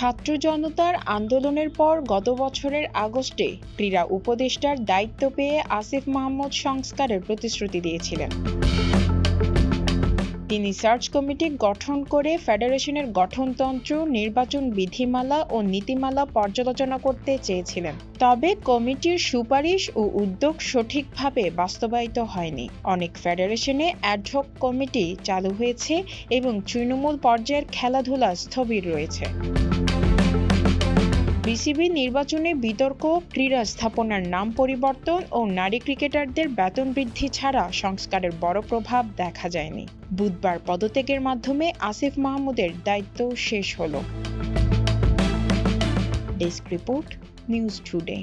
ছাত্র জনতার আন্দোলনের পর গত বছরের আগস্টে ক্রীড়া উপদেষ্টার দায়িত্ব পেয়ে আসিফ মাহমুদ সংস্কারের প্রতিশ্রুতি দিয়েছিলেন। তিনি সার্চ কমিটি গঠন করে ফেডারেশনের গঠনতন্ত্র, নির্বাচন বিধিমালা ও নীতিমালা পর্যালোচনা করতে চেয়েছিলেন। তবে কমিটির সুপারিশ ও উদ্যোগ সঠিকভাবে বাস্তবায়িত হয়নি। অনেক ফেডারেশনে অ্যাডহক কমিটি চালু হয়েছে এবং তৃণমূল পর্যায়ের খেলাধুলা স্থবির রয়েছে। বিসিবি নির্বাচনে বিতর্ক, ক্রীড়া স্থাপনার নাম পরিবর্তন ও নারী ক্রিকেটারদের বেতন বৃদ্ধি ছাড়া সংস্কারের বড় প্রভাব দেখা যায়নি। বুধবার পদত্যাগের মাধ্যমে আসিফ মাহমুদের দায়িত্ব শেষ হল। Desk report, news today.